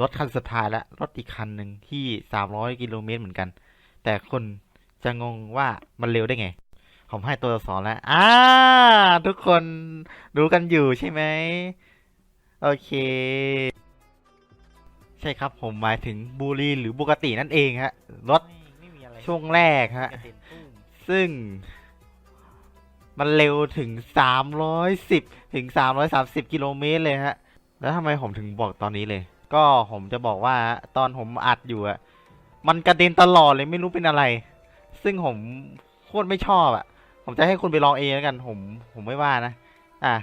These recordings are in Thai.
รถคันสุดท้ายแล้วรถอีกคันหนึ่งที่สามร้อยกิโลเมตรเหมือนกัน แต่คนจะงงว่ามันเร็วได้ไง ผมให้ตัวสอนแล้ว อ่า ทุกคนรู้กันอยู่ใช่ไหม โอเค ใช่ครับผมหมายถึงบูรีหรือบุกตินั่นเองฮะ รถไม่มีอะไรช่วงแรกฮะกระเด็นตุ้มซึ่ง มันเร็วถึงสามร้อยสิบถึงสามร้อยสามสิบกิโลเมตรเลยฮะ แล้วทำไมผมถึงบอกตอนนี้เลย ก็ผมจะบอกว่าตอนผมอัดอยู่อะมันกระเด็นตลอดเลยไม่รู้เป็นอะไร ซึ่งผมโคตรไม่ชอบอะผมจะให้คุณไปลองเองแล้วกัน ผมผมไม่ว่านะ อะ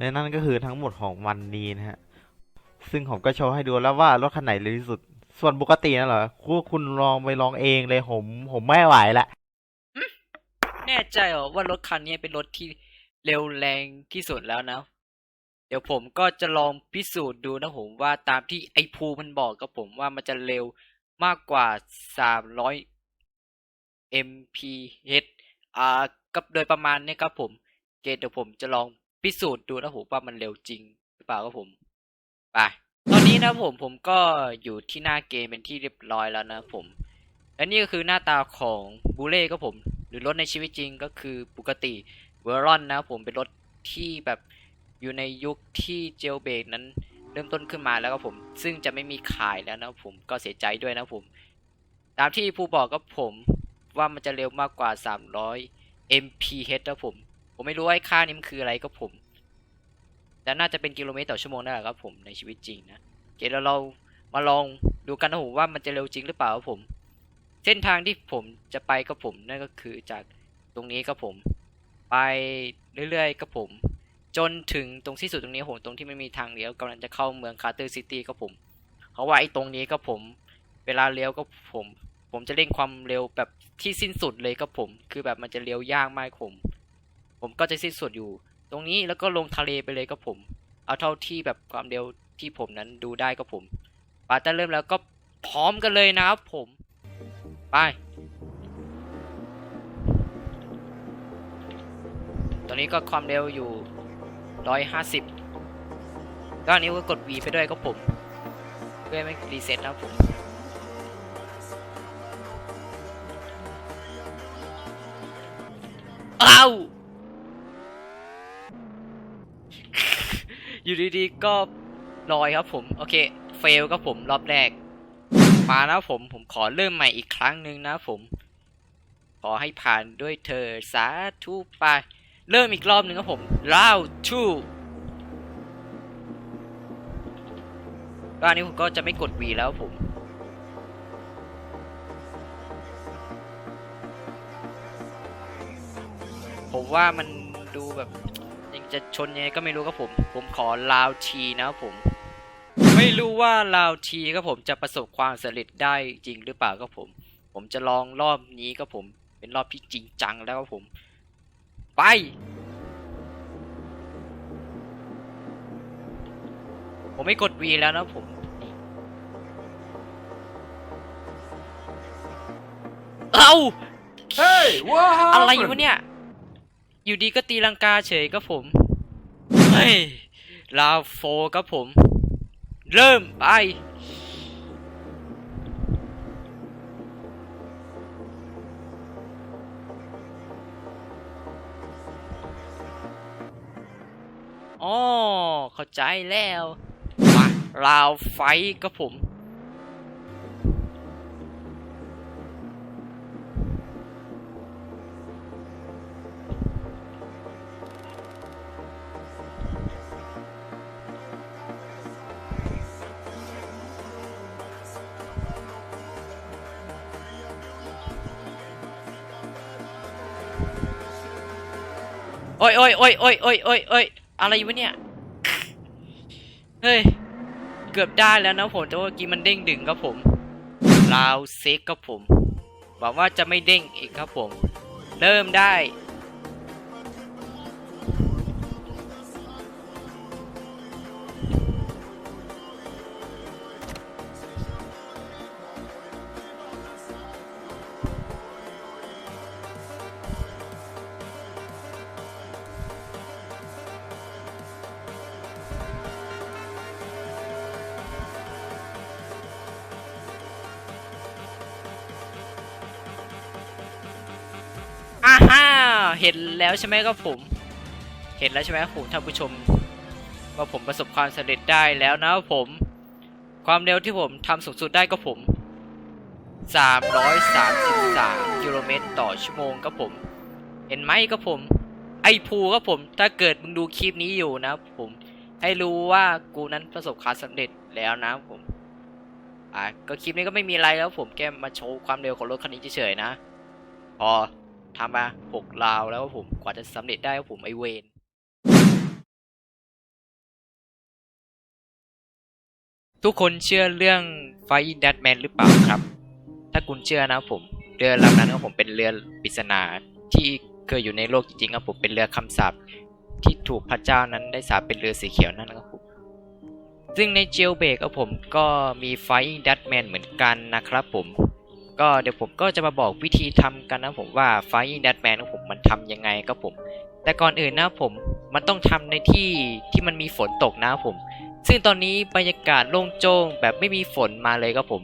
และนั่นก็คือทั้งหมดของวันนี้นะฮะ ซึ่งผมก็โชว์ให้ดูแล้วว่ารถคันไหนเร็วที่สุด ส่วนปกตินะเหรอคุณคุณลองไปลองเองเลยผม ผมไม่ไหวละแน่ใจเหรอว่ารถคันนี้เป็นรถที่เร็วแรงที่สุดแล้วนะ เดี๋ยวผมก็จะลองพิสูจน์ดูนะผมว่าตามที่ไอ้ภูมันบอกกับผมว่ามันจะเร็วมากกว่า 300 mph อ่ากับโดยประมาณนี้ครับผม เกเดี๋ยวผมจะลอง พิสูจน์ดูนะผมว่ามันเร็วจริงหรือเปล่าครับผมไปตอนนี้นะผมผมก็อยู่ที่หน้าเกมเป็นที่เรียบร้อยแล้วนะผม และนี่ก็คือหน้าตาของบูเล่ก็ผม หรือรถในชีวิตจริงก็คือปกติเวอร์รอนนะผมเป็นรถที่แบบอยู่ในยุคที่เจลเบรกนั้นเริ่มต้นขึ้นมาแล้วก็ผม ซึ่งจะไม่มีขายแล้วนะผมก็เสียใจด้วยนะผม ตามที่ผู้บอกกับผมว่ามันจะเร็วมากกว่า 300 mph นะผม ผมไม่รู้ว่าไอ้ค่านี้มันคืออะไรก็ผม แต่น่าจะเป็นกิโลเมตรต่อชั่วโมงนั่นแหละครับผมในชีวิตจริงนะโอเคแล้วเรามาลองดูกันนะผมว่ามันจะเร็วจริงหรือเปล่าครับผม เส้นทางที่ผมจะไปกับผมนั่นก็คือจากตรงนี้ครับผม ไปเรื่อยๆกับผม จนถึงตรงที่สุดตรงนี้ผมตรงที่ไม่มีทางเลี้ยวกำลังจะเข้าเมืองคาร์เตอร์ซิตี้ครับผมเพราะว่าไอ้ตรงนี้ก็ผม เวลาเลี้ยวก็ผม ผมจะเร่งความเร็วแบบที่สิ้นสุดเลยครับผม คือแบบมันจะเลี้ยวยากมากผม ผมก็จะสิ้นสุดอยู่ ตรงนี้แล้วก็ลงทะเลไปเลยครับผม เอาเท่าที่แบบความเร็วที่ผมนั้นดูได้ครับผมปาต้เริ่มแล้วก็พร้อมกันเลยนะครับผม ไป ตอนนี้ก็ความเร็วอยู่ร้อยห้าสิบก็อันนี้ก็กด V ไปด้วยก็ผม เพื่อไม่รีเซ็ตนะครับผมอ้าว อยู่ดีๆก็ลอยครับผมโอเคเฟลครับผมรอบแรก มานะผมผมขอเริ่มใหม่อีกครั้งหนึ่งนะผม ขอให้ผ่านด้วยเธอสาธุไปเริ่มอีกรอบหนึ่งครับผม round two ก็อันนี้ผมก็จะไม่กด V แล้วผมผมว่ามันดูแบบ จะชนยังไงก็ไม่รู้ครับผม ผมขอลาวทีนะครับผม ไม่รู้ว่าลาวทีครับผมจะประสบความสำเร็จได้จริงหรือเปล่าครับผม ผมจะลองรอบนี้ครับผม เป็นรอบที่จริงจังแล้วครับผม ไปผมไม่กด V แล้วนะผม เอ้า Hey, what อะไร happened? วะเนี่ย อยู่ดีก็ตีลังกาเฉยครับผม เฮ้ยลาโฟครับผม เริ่มไปอ๋อเข้าใจแล้วมาลาวไฟครับผม โอ้ยโอ้ยโอ้ยโอ้ยโอ้ยโอ้ยโอ้ยอะไรวะเนี่ย เฮ้ย เกือบได้แล้วนะผมแต่ว่าเมื่อกี้มันเด้งดึงครับผมลาวเซ็กครับผมหวังว่าจะไม่เด้งอีกครับผม เริ่มได้ แล้วใช่ไหมครับผม เห็นแล้วใช่ไหมครับผมท่านผู้ชม ว่าผมประสบความสำเร็จได้แล้วนะครับผม ความเร็วที่ผมทำสูงสุดได้ก็ผม 333 กิโลเมตรต่อชั่วโมงครับผม เห็นไหมครับผม ไอ้ภูครับผม ถ้าเกิดมึงดูคลิปนี้อยู่นะผม ให้รู้ว่ากูนั้นประสบความสำเร็จแล้วนะผมอะก็คลิปนี้ก็ไม่มีอะไรแล้วผมแค่มาโชว์ความเร็วของรถคันนี้เฉยๆนะ พอ ทำมาหกราวแล้วผมกว่าจะสำเร็จได้ครับผมไอเวนทุกคนเชื่อเรื่องไฟดั d แมนหรือเปล่าครับ ถ้าคุณเชื่อนะผมเรือลำนั้นของผมเป็นเรือปริศนาที่เคยอยู่ในโลกจริงๆครับผมเป็นเรือคำสาปที่ถูกพระเจ้านั้นได้สาปเป็นเรือสีเขียวนั่นนะครับผมซึ่งในเจลเบรกครับผมก็มีไฟดั d แมนเหมือนกันนะครับผม ก็เดี๋ยวผมก็จะมาบอกวิธีทำกันนะผมว่าไฟดั d แมนของผมมันทำยังไงครับผม แต่ก่อนอื่นนะผมมันต้องทำในที่ที่มันมีฝนตกนะผม ซึ่งตอนนี้บรรยากาศโล่งโจ้งแบบไม่มีฝนมาเลยครับผม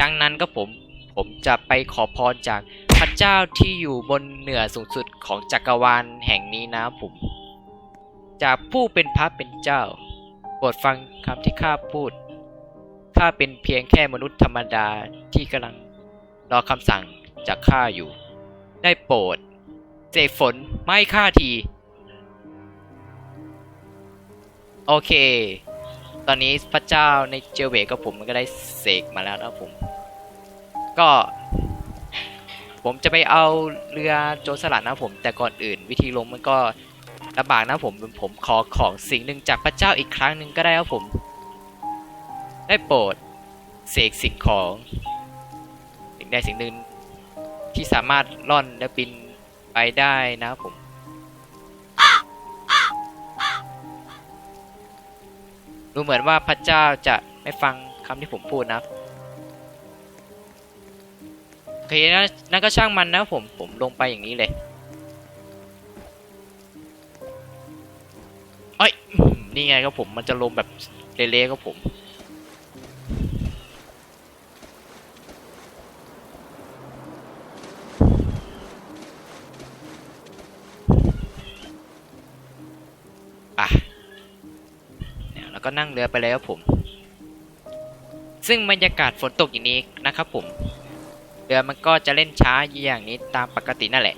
ดังนั้นก็ผมผมจะไปขอพรจากพระเจ้าที่อยู่บนเหนือสูงสุดของจักรวาลแห่งนี้นะผม จากผู้เป็นพระเป็นเจ้าโปรดฟังคำที่ข้าพูดข้าเป็นเพียงแค่มนุษย์ธรรมดาที่กำลัง รอคำสั่งจากข้าอยู่ ได้โปรดเสกฝนไม่ข้าที โอเค ตอนนี้พระเจ้าในเจลเวกับผมมันก็ได้เสกมาแล้วนะผม ก็ ผมจะไปเอาเรือโจรสลัดนะผม แต่ก่อนอื่น วิธีลงมันก็ลำบากนะผมผมขอของสิ่งหนึ่งจากพระเจ้าอีกครั้งหนึ่งก็ได้ครับผม ได้โปรดเสกสิ่งของ งใดสิ่งหนึ่งที่สามารถล่อนและบินไปได้นะครับผมดูเหมือนว่าพระเจ้าจะไม่ฟังคำที่ผมพูดนะโอเคนะนั่นก็ช่างมันนะผมผมลงไปอย่างนี้เลยเอ้ยนี่ไงครับผมมันจะลงแบบเละๆครับผม นั่งเรือไปเลยครับผม ซึ่งบรรยากาศฝนตกอย่างนี้นะครับผม เรือมันก็จะเล่นช้าอย่างนี้ตามปกตินั่นแหละ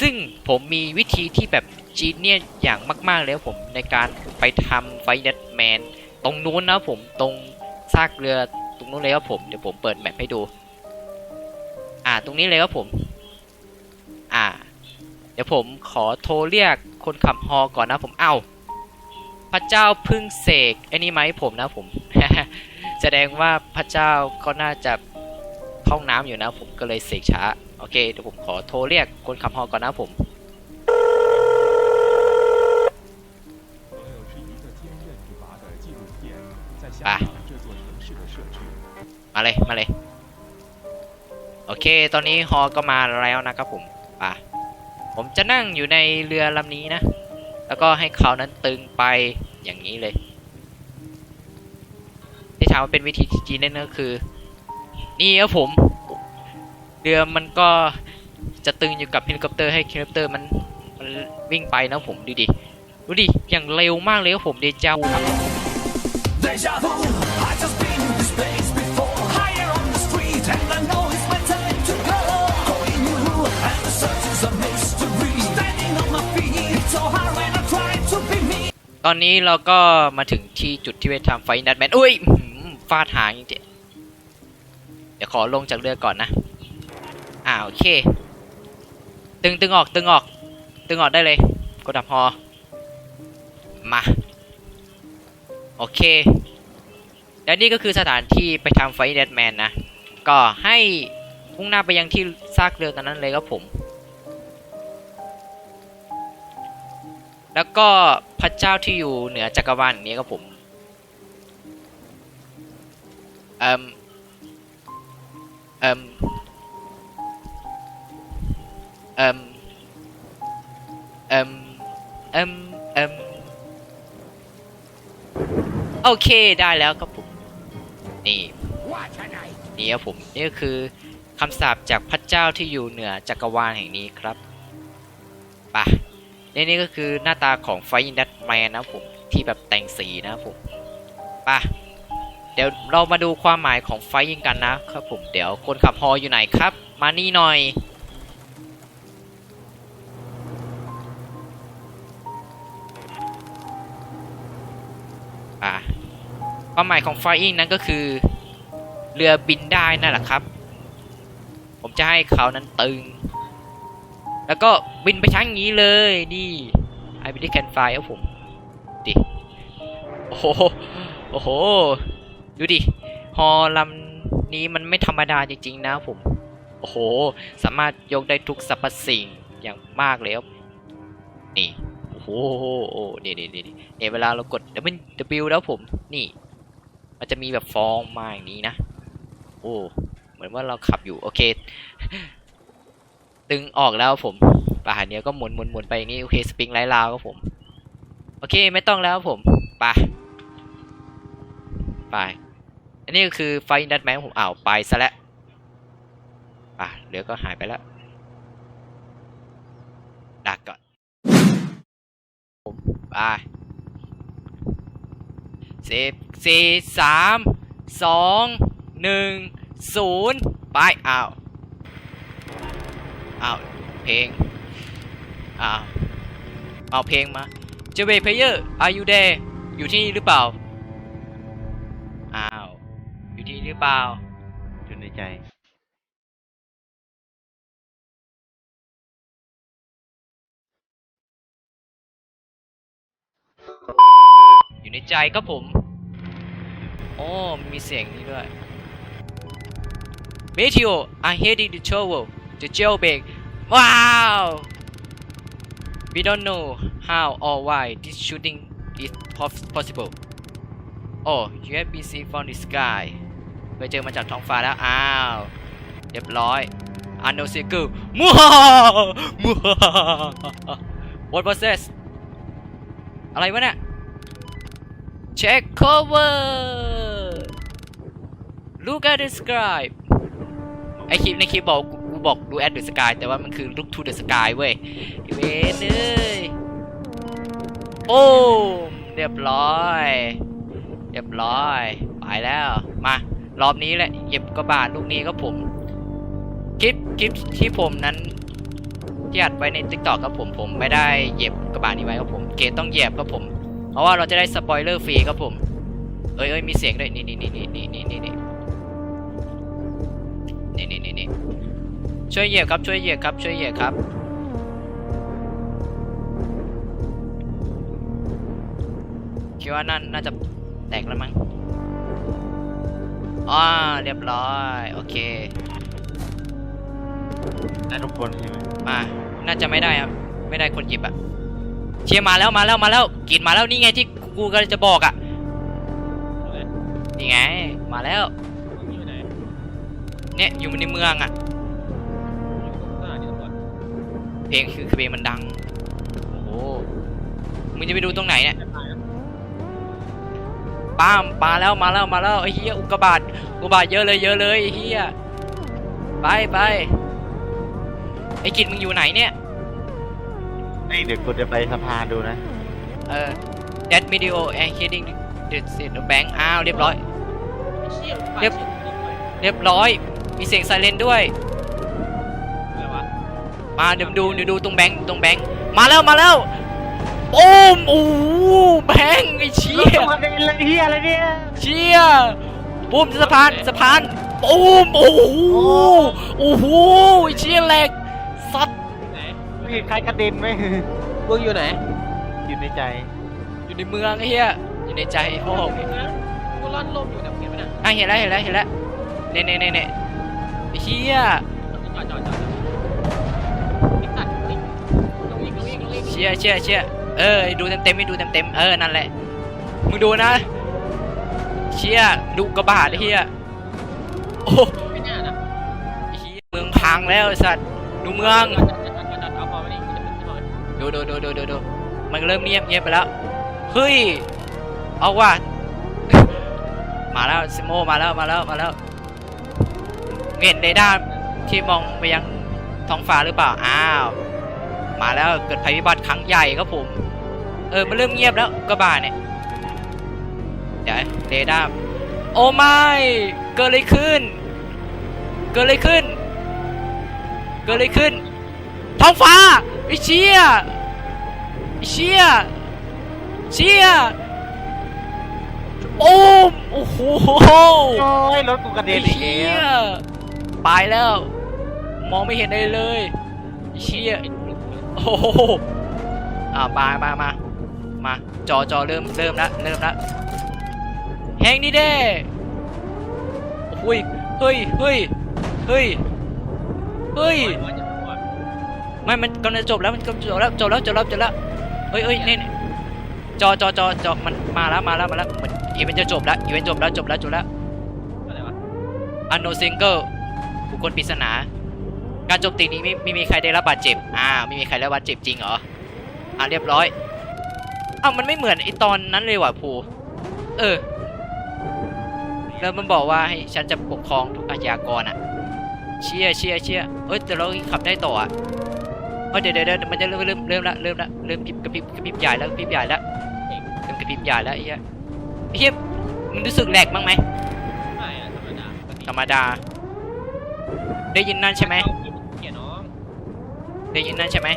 ซึ่งผมมีวิธีที่แบบจีเนียอย่างมากๆเลยครับผมในการไปทำไฟดัตแมนตรงนู้นนะผมตรงซากเรือตรงนู้นเลยครับผมเดี๋ยวผมเปิดแมปให้ดู อ่าตรงนี้เลยครับผม อ่า เดี๋ยวผมขอโทรเรียกคนขับฮอก่อนนะผมเอ้า พระเจ้าพึ่งเสกไอ้นี่ไหมผมนะผม แสดงว่าพระเจ้าก็น่าจะห้องน้ำอยู่นะผมก็เลยเสกช้า โอเคเดี๋ยวผมขอโทรเรียกคนขับฮอก่อนนะผมมาเลยมาเลย โอเค ตอนนี้ฮอก็มาแล้วนะครับผมป่ะผมจะนั่งอยู่ในเรือลำนี้นะ แล้วก็ให้เขานั้นตึงไปอย่างนี้เลยที่ถามว่าเป็นวิธีที่จีนั่นก็คือ นี่ครับผมเรือมันก็จะตึงอยู่กับเฮลิคอปเตอร์ให้เฮลิคอปเตอร์มันมันวิ่งไปนะผมดูดิดูดิอย่างเร็วมากเลยครับผมเดจาว so hard when I ตอนนี้เราก็มาถึงที่จุดที่ไปทำไฟนัดแมนอุ้ยฟาดหางจริงๆเดี๋ยวขอลงจากเรือก่อนนะ อ่าโอเค ตึงตึงออกตึงออก ตึงออกได้เลย กดดับพอมา โอเค และนี่ก็คือสถานที่ไปทำไฟเดดแมนนะ ก็ให้มุ่งหน้าไปยังที่ซากเรือตอนนั้นเลยครับผม แล้วก็พระเจ้าที่อยู่เหนือจักรวาลอย่งนี้ครับผมเอ่มเอ่มเอ่มเอ่มเอ่มเอ่มโอเคได้แล้วครับผมนี่นี่ครับผมนี่ก็คือคำสาปจากพระเจ้าที่อยู่เหนือจักรวาลแห่งนี้ครับ นี่นี่ก็คือหน้าตาของไฟนดัตแมนนะผมที่แบบแต่งสีนะผมไปเดี๋ยวเรามาดูความหมายของไฟยิงกันนะครับผมเดี๋ยวคนขับฮออยู่ไหนครับ มานี่หน่อย อะความหมายของ flying นั้นก็คือ เรือบินได้นั่นแหละครับ ผมจะให้เขานั้นตึง แล้วก็ บินไปทั้งนี้เลยนี่ I really can fly ครับผมดิโอ้โหโอ้โหดูดิฮอลำนี้มันไม่ธรรมดาจริงๆนะผมโอ้โห สามารถยกได้ทุกสรรพสิ่งอย่างมากเลยครับนี่โอ้โหโอ้นี่นี่นี่เนี่ยเวลาเรากด W แล้วผมนี่ มันจะมีแบบฟองมาอย่างนี้นะโอ้เหมือนว่าเราขับอยู่ โอเค ตึงออกแล้วผม ป่าเนี้ยก็หมุนหมุนหมุนไปอย่างนี้โอเคสปริงไล่ลาวครับผม โอเคไม่ต้องแล้วผมไปไปอันนี้ก็คือไฟดัดแมนผมอ้าวไปซะแล้วป่ะเรือก็หายไปแล้วดักก่อนผมไปสิบสี่สามสองหนึ่งศูนย์ไปอ้าวอ้าวเพลง อ้าวเอาเพลงมาเจเวเพเยอร์ are you there อยู่ที่นี่หรือเปล่า อ้าว อยู่ที่นี่หรือเปล่าอยู่ในใจ อยู่ในใจก็ผม โอ้ มีเสียงนี้ด้วย Meteor I heading to travel to jailbreak ว้าว We don't know how or why this shooting is possible. Oh you have been seen from the sky ไปเจอมาจากท้องฟ้าแล้ว อ้าว เรียบร้อย Unknown circle มัวมัว What was this อะไรวะเนี่ย Check cover Look at the sky ไอคลิปในคลิปบอก บอกดู at the sky แต่ว่ามันคือ look to the sky เว้ยไอ้เวนเอ้ยโอ้มเรียบร้อย เรียบร้อย ไปแล้ว มารอบนี้แหละเหยียบกระบาดลูกนี้ก็ผมคลิปคลิปที่ผมนั้นที่อัดไว้ใน TikTok ครับผมผมไม่ได้เหยียบกระบาดนี้ไว้ครับผมเกตต้องเหยียบครับผม เพราะว่าเราจะได้สปอยเลอร์ฟรีครับผมเอ้ยเอ้ยมีเสียงด้วยนี่นี่นี่นี่นี่นี่นี่นี่นี่นี่นี่ ช่วยเหยียบครับช่วยเหยียบครับช่วยเหยียบครับคิดว่านั่นน่าจะแตกแล้วมั้งอ่าเรียบร้อย โอเคได้ทุกคนใช่ไหมมาน่าจะไม่ได้ครับ ไม่ได้คนหยิบอะเชียร์มาแล้วมาแล้วมาแล้วกินมาแล้วนี่ไงที่กูกำลังจะบอกอะนี่ไงมาแล้วอยู่ไหนเนี่ยอยู่ในเมืองอะ เพลงคือเพลงมันดัง โอ้โหมึงจะไปดูตรงไหนเนี่ยจะตายแล้วป้ามมาแล้วมาแล้วมาแล้วไอ้เหี้ยอุกกาบาตอุกกาบาตเยอะเลยเยอะเลยไอ้เหี้ยไปไปไอ้กินมึงอยู่ไหนเนี่ยไอเดี๋ยวกูจะไปสะพานดูนะ เออ that video and heading the the bank อ้าวเรียบร้อยไอ้เชี่ยเรียบเรียบร้อย มีเสียงไซเรนด้วยอะไรวะ มาเดี๋ยวดูเดี๋ยวดูตรงแบงค์ตรงแบงค์มาแล้วมาแล้วโอ้มโอ้โหแบงค์ไอ้เชี่ยมันเป็นอะไรเฮียอะไรเนี่ยเชี่ยปุ้มสะพานสะพานปุ้มโอ้โหโอ้โหไอ้เชี่ยแหลกสัตว์ไหนมีใครกระเด็นไหมมึงอยู่ไหนอยู่ในใจ อยู่ในเมืองไอ้เหี้ยอยู่ในใจพ่อมึงนะกูร่อนลมอยู่นะเห็นไหมน่ะอะเห็นแล้วเห็นแล้วเห็นแล้วเน่เน่เน่เน่ไอ้เชี่ยจอดจอดจอด ชี่ยเชี่ยเชี่ยเออดูเต็มเต็มๆให้ดูเต็มเต็มเออนั่นแหละมึงดูนะ เชี่ยดูกระบาดเหี้ยโอ้ไม่น่านะไอ้เหี้ยเมืองพังแล้วสัตว์ดูเมืองดูดูดูดูดูดูมันเริ่มเงียบเงียบไปแล้วเฮ้ยเอาว่ะมาแล้วซิโมมาแล้วมาแล้วมาแล้วเห็นเรดาร์ที่มองไปยังท้องฟ้าหรือเปล่าอ้าว มาแล้วเกิดภัยพิบัติครั้งใหญ่ครับผม เออมันเริ่มเงียบแล้วกระบะเนี่ยเดี๋ยวเรดาร์โอ้ไม่เกิดอะไรขึ้น เกิดอะไรขึ้น เกิดอะไรขึ้น ท้องฟ้าไอ้เชี่ยไอ้เชี่ยเชี่ยโอ้มโอ้โหโอ้ยรถกูกระเด็ไอ้นอีกเชี่แล้ยวไปแล้ว มองไม่เห็นอะไรเลยไอ้เชี่ย โอ้โหอ่ามามามามาจอจอเริ่มเริ่มละเริ่มละแฮงนี่เด้โอ้ยเฮ้ยเฮ้ยเฮ้ยเฮ้ยไม่มันกำลังจะจบแล้วมันกำลังจะจบแล้วจบแล้วจบแล้วจบแล้วเฮ้ยเฮ้ยนี่นี่จอจอจอจอมันมาแล้วมาแล้วมาแล้วเหมือนอีเวนต์จะจบแล้วอีเวนต์จบแล้วจบแล้วจบแล้วอันโนซิงเกิลบุคคลปริศนา การโจมตีนี้ไม่ไม่มีใครได้รับบาดเจ็บ อ่าไม่มีใครได้รับบาดเจ็บจริงเหรอ อ่าเรียบร้อยอ้าวมันไม่เหมือนไอตอนนั้นเลยว่ะภูเออ แล้วมันบอกว่าให้ฉันจะปกครองทุกอาชญากรอะ เชี่ยเชี่ยเชี่ยเอ้ยแต่เราขับได้ต่ออะเอ้ยเดี๋ยวเดี๋ยวมันจะเริ่มเริ่มเริ่มละเริ่มละเริ่มพิบกระพิบกระพิบใหญ่แล้วกระพิบใหญ่แล้วเริ่มกระพิบใหญ่แล้วไอ้เหี้ยไอ้เหี้ยมึงรู้สึกแหลกบ้างไหมไม่อะธรรมดาธรรมดา ได้ยินนั่นใช่ไหม ได้ยินนั่นใช่ไหม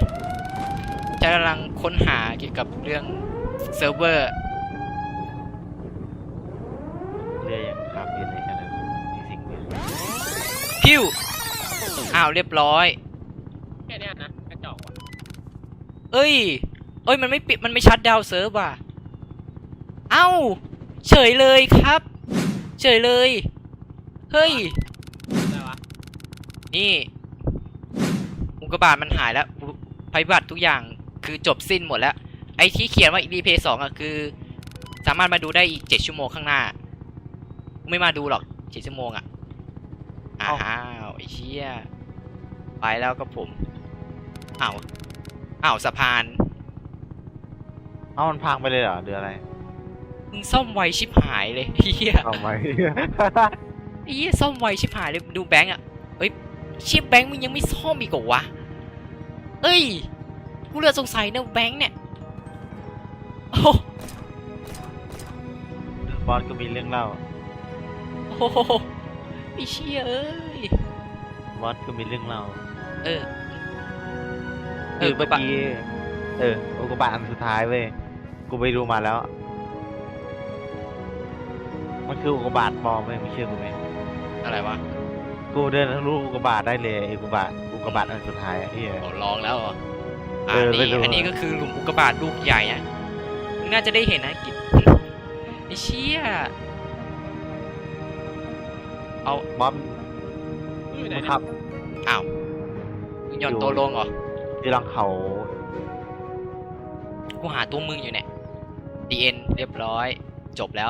จะกำลังค้นหาเกี่ยวกับเรื่องเซิร์ฟเวอร์เรือยังขับอยู่เลยกันนะมีสิ่งเดียวพิวอ้าวเรียบร้อย แค่เนี้ยนะกระจอกว่ะเอ้ย เอ้ยมันไม่ปิดมันไม่ชัดดาวน์เซิร์ฟว่ะ เอ้า เฉยเลยครับ เฉยเลย เฮ้ย อะไรวะ นี่อุ กกาบาตมันหายแล้วภัยพิบัติทุกอย่างคือจบสิ้นหมดแล้ว ไอ้ที่เขียนว่ารีเพย์สองอะคือ สามารถมาดูได้อีกเจ็ดชั่วโมงข้างหน้า ไม่มาดูหรอกเจ็ดชั่วโมงอะอ้าวไอ้เชี่ยไปแล้วกับผมอ้าวอ้าวสะพานเอ้ามันพังไปเลยเหรอเรืออะไรมึงซ่อมไวชิบหายเลยเฮียเอาไหมไอ้เฮียซ่อมไวชิบหายเลยดูแบงค์อะเอ้ยเชียแบงค์มึงยังไม่ซ่อมอีกเหรอวะ เอ้ย กูเลือสงสัยนะแบงค์เนี่ยโอ้บอสก็มีเรื่องเล่าโหไอ้เชี่ยเอ้ย บอสก็มีเรื่องเล่า เออเอคืออเมื่อปะกี้ เอออุกกาบาตอันสุดท้ายเว้ย กูไปดูมาแล้ว มันคืออุกกาบาตปลอมเว้ยไม่เชื่อกูไหมอะไรวะ กูเดินทะลุอุกกาบาตได้เลยไอ้อุกกาบาตอุ กกาบาตอันสุดท้ายอะเฮียโอ้ลองแล้วเหรอเออ่าอนี่ไปดูอันนี้ก็คือหลุมอุกกาบาตลูกใหญ่นะมึงน่าจะได้เห็นนะกิจไอ้เชี่ยเอาบอสมึงอยู่ไหนมันเนี่ยขับอ้าวมึงหย่อนตัวลงเหรอที่หลังเขากูหาตัวมึงอยู่เนี่ย DN เรียบร้อย จบแล้ว